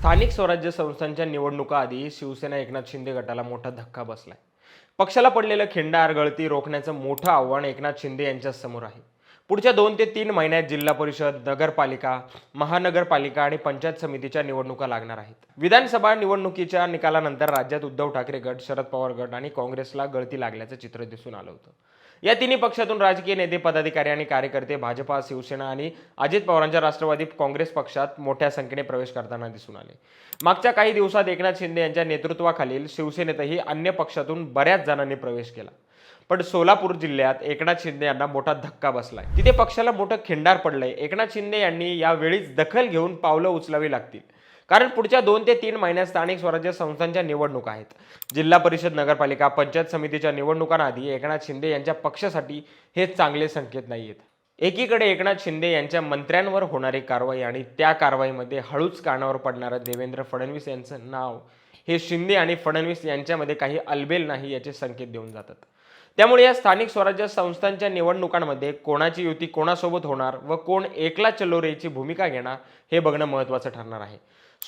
स्थानिक स्वराज्य संस्थांच्या निवडणुका आधी शिवसेना एकनाथ शिंदे गटाला मोठा धक्का बसलाय. पक्षाला पडलेलं खिंडार गळती रोखण्याचं मोठं आव्हान एकनाथ शिंदे यांच्या समोर आहे. पुढच्या दोन ते तीन महिन्यात जिल्हा परिषद नगरपालिका महानगरपालिका आणि पंचायत समितीच्या निवडणुका लागणार आहेत. विधानसभा निवडणुकीच्या निकालानंतर राज्यात उद्धव ठाकरे गट शरद पवार गट आणि काँग्रेसला गळती लागल्याचं चित्र दिसून आलं होतं. या तिन्ही पक्षातून राजकीय नेते पदाधिकारी आणि कार्यकर्ते भाजपा शिवसेना आणि अजित पवारांच्या राष्ट्रवादी काँग्रेस पक्षात मोठ्या संख्येने प्रवेश करताना दिसून आले. मागच्या काही दिवसात एकनाथ शिंदे यांच्या नेतृत्वाखालील शिवसेनेतही अन्य पक्षातून बऱ्याच जणांनी प्रवेश केला. पण सोलापूर जिल्ह्यात एकनाथ शिंदे यांना मोठा धक्का बसलाय. तिथे पक्षाला मोठं खिंडार पडलंय. एकनाथ शिंदे यांनी यावेळीच दखल घेऊन पावलं उचलावी लागतील. कारण पुढच्या दोन ते तीन महिन्यात स्थानिक स्वराज्य संस्थांच्या निवडणुका आहेत. जिल्हा परिषद नगरपालिका पंचायत समितीच्या निवडणुकांआधी एकनाथ शिंदे यांच्या पक्षासाठी हे चांगले संकेत नाही आहेत एकीकडे एकनाथ शिंदे यांच्या मंत्र्यांवर होणारी कारवाई आणि त्या कारवाईमध्ये हळूच कानावर पडणारं देवेंद्र फडणवीस यांचं नाव हे शिंदे आणि फडणवीस यांच्यामध्ये काही अलबेल नाही याचे संकेत देऊन जातात. त्यामुळे या स्थानिक स्वराज्य संस्थांच्या निवडणुकांमध्ये कोणाची युती कोणासोबत होणार व कोण एकला चलोरेची भूमिका घेणार हे बघणं महत्त्वाचं ठरणार आहे.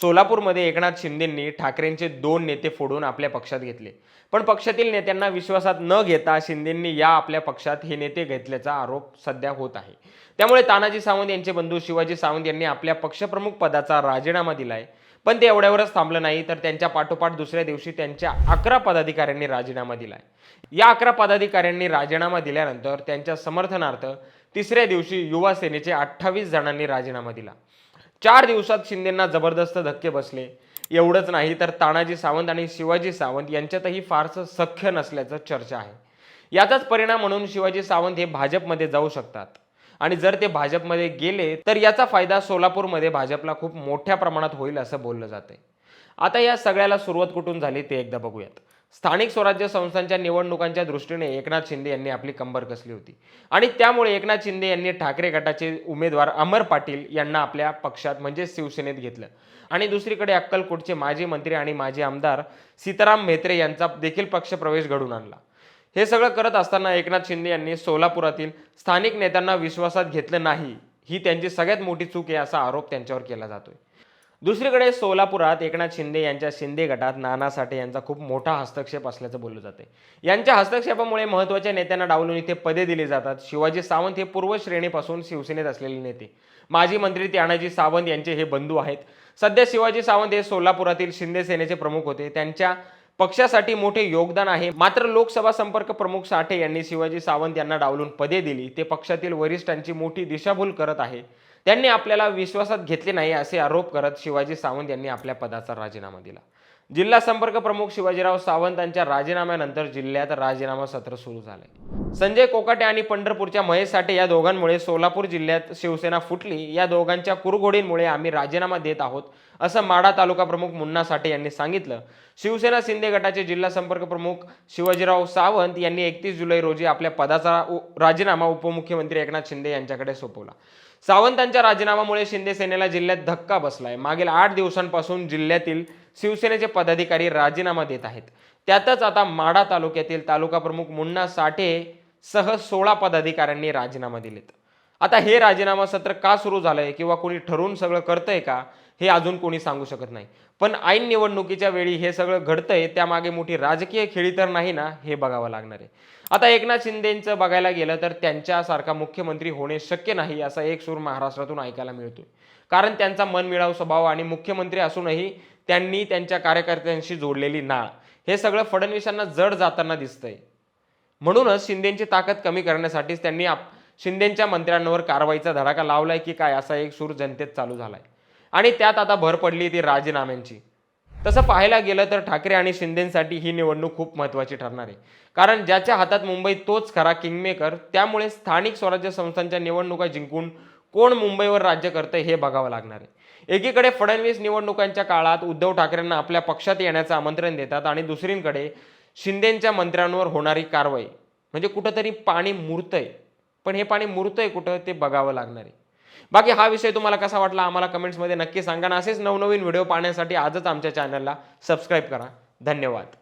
सोलापूरमध्ये एकनाथ शिंदेंनी ठाकरेंचे दोन नेते फोडून आपल्या पक्षात घेतले. पण पक्षातील नेत्यांना विश्वासात न घेता शिंदेंनी या आपल्या पक्षात हे नेते घेतल्याचा आरोप सध्या होत आहे. त्यामुळे तानाजी सावंत यांचे बंधू शिवाजी सावंत यांनी आपल्या पक्षप्रमुख पदाचा राजीनामा दिलाय. पण ते एवढ्यावरच थांबलं नाही तर त्यांच्या पाठोपाठ दुसऱ्या दिवशी त्यांच्या अकरा पदाधिकाऱ्यांनी राजीनामा दिलाय. या अकरा पदाधिकाऱ्यांनी राजीनामा दिल्यानंतर त्यांच्या समर्थनार्थ तिसऱ्या दिवशी युवा सेनेचे अठ्ठावीस जणांनी राजीनामा दिला. चार दिवसात शिंदेंना जबरदस्त धक्के बसले. एवढंच नाही तर तानाजी सावंत आणि शिवाजी सावंत यांच्यातही फारसं सख्य नसल्याचं चर्चा आहे. याचाच परिणाम म्हणून शिवाजी सावंत हे भाजपमध्ये जाऊ शकतात. आणि जर ते भाजपमध्ये गेले तर याचा फायदा सोलापूरमध्ये भाजपला खूप मोठ्या प्रमाणात होईल असं बोललं जातंय. आता या सगळ्याला सुरुवात कुठून झाली ते एकदा बघूयात. स्थानिक स्वराज्य संस्थांच्या निवडणुकांच्या दृष्टीने एकनाथ शिंदे यांनी आपली कंबर कसली होती. आणि त्यामुळे एकनाथ शिंदे यांनी ठाकरे गटाचे उमेदवार अमर पाटील यांना आपल्या पक्षात म्हणजे शिवसेनेत घेतलं. आणि दुसरीकडे अक्कलकोटचे माजी मंत्री आणि माजी आमदार सीताराम म्हेत्रे यांचा देखील पक्षप्रवेश घडून आणला. हे सगळं करत असताना एकनाथ शिंदे यांनी सोलापुरातील स्थानिक नेत्यांना विश्वासात घेतलं नाही. ही त्यांची सगळ्यात मोठी चूक आहे असा आरोप त्यांच्यावर केला जातोय. दुसरीकडे सोलापुरात एकनाथ शिंदे यांच्या शिंदे गटात नाना साठे यांचा खूप मोठा हस्तक्षेप असल्याचं बोललं जाते यांच्या हस्तक्षेपामुळे महत्त्वाच्या नेत्यांना डावलून इथे पदे दिली जातात. शिवाजी सावंत हे पूर्व श्रेणीपासून शिवसेनेत असलेले नेते. माजी मंत्री तानाजी सावंत यांचे हे बंधू आहेत. सध्या शिवाजी सावंत हे सोलापुरातील शिंदे सेनेचे प्रमुख होते. त्यांच्या पक्षासाठी मोठे योगदान आहे. मात्र लोकसभा संपर्क प्रमुख साठे यांनी शिवाजी सावंत यांना डावलून पदे दिली. ते पक्षातील वरिष्ठांची मोठी दिशाभूल करत आहे. त्यांनी आपल्याला विश्वासात घेतले नाही असे आरोप करत शिवाजी सावंत यांनी आपल्या पदाचा राजीनामा दिला. जिल्हा संपर्क प्रमुख शिवाजीराव सावंतांच्या राजीनाम्यानंतर जिल्ह्यात राजीनामा सत्र सुरू झाले संजय कोकाटे आणि पंढरपूरच्या महेश साठे या दोघांमुळे सोलापूर जिल्ह्यात शिवसेना फुटली. या दोघांच्या कुरघोडींमुळे आम्ही राजीनामा देत आहोत असं माढा तालुका प्रमुख मुन्ना साठे यांनी सांगितलं. शिवसेना शिंदे गटाचे जिल्हा संपर्क प्रमुख शिवाजीराव सावंत यांनी एकतीस जुलै रोजी आपल्या पदाचा उ- राजीनामा उपमुख्यमंत्री एकनाथ शिंदे यांच्याकडे सोपवला. सावंतांच्या राजीनामामुळे शिंदे सेनेला जिल्ह्यात धक्का बसलाय. मागील आठ दिवसांपासून जिल्ह्यातील शिवसेनेचे पदाधिकारी राजीनामा देत आहेत. त्यातच आता माढा तालुक्यातील तालुका प्रमुख मुन्ना साठे सह सोळा पदाधिकाऱ्यांनी राजीनामा दिलेत. आता हे राजीनामा सत्र का सुरू झालंय किंवा कोणी ठरवून सगळं करतंय का? हे अजून कोणी सांगू शकत नाही. पण ऐन निवडणुकीच्या वेळी हे सगळं घडतंय त्यामागे मोठी राजकीय खेळी तर नाही ना हे बघावं लागणार आहे. आता एकनाथ शिंदेंचं बघायला गेलं तर त्यांच्यासारखा मुख्यमंत्री होणे शक्य नाही असा एक सूर महाराष्ट्रातून ऐकायला मिळतोय. कारण त्यांचा मनमिळाव स्वभाव आणि मुख्यमंत्री असूनही त्यांनी त्यांच्या कार्यकर्त्यांशी जोडलेली नाळ हे सगळं फडणवीसांना जड जाताना दिसतंय. म्हणूनच शिंदेची ताकद कमी करण्यासाठीच त्यांनी आप शिंदेच्या मंत्र्यांवर कारवाईचा धडाका लावलाय की काय असा एक सूर जनतेत चालू झालाय. आणि त्यात आता भर पडली ती राजीनाम्यांची. तसं पाहायला गेलं तर ठाकरे आणि शिंदेसाठी ही निवडणूक खूप महत्त्वाची ठरणार आहे. कारण ज्याच्या हातात मुंबईत तोच खरा किंगमेकर त्यामुळे स्थानिक स्वराज्य संस्थांच्या निवडणुका जिंकून कोण मुंबईवर राज्य करतं हे बघावं लागणार आहे. एकीकडे फडणवीस निवडणुकांच्या काळात उद्धव ठाकरेंना आपल्या पक्षात येण्याचं आमंत्रण देतात आणि दुसरीकडे शिंदेंच्या मंत्र्यांवर होणारी कारवाई म्हणजे कुठंतरी पाणी मुरतंय. पण हे पाणी मुरतंय कुठं ते बघावं लागणार आहे. बाकी हा विषय तुम्हाला कसा वाटला आम्हाला कमेंट्समध्ये नक्की सांगा ना. असेच नवनवीन व्हिडिओ पाहण्यासाठी आजच आमच्या चॅनलला सबस्क्राईब करा. धन्यवाद.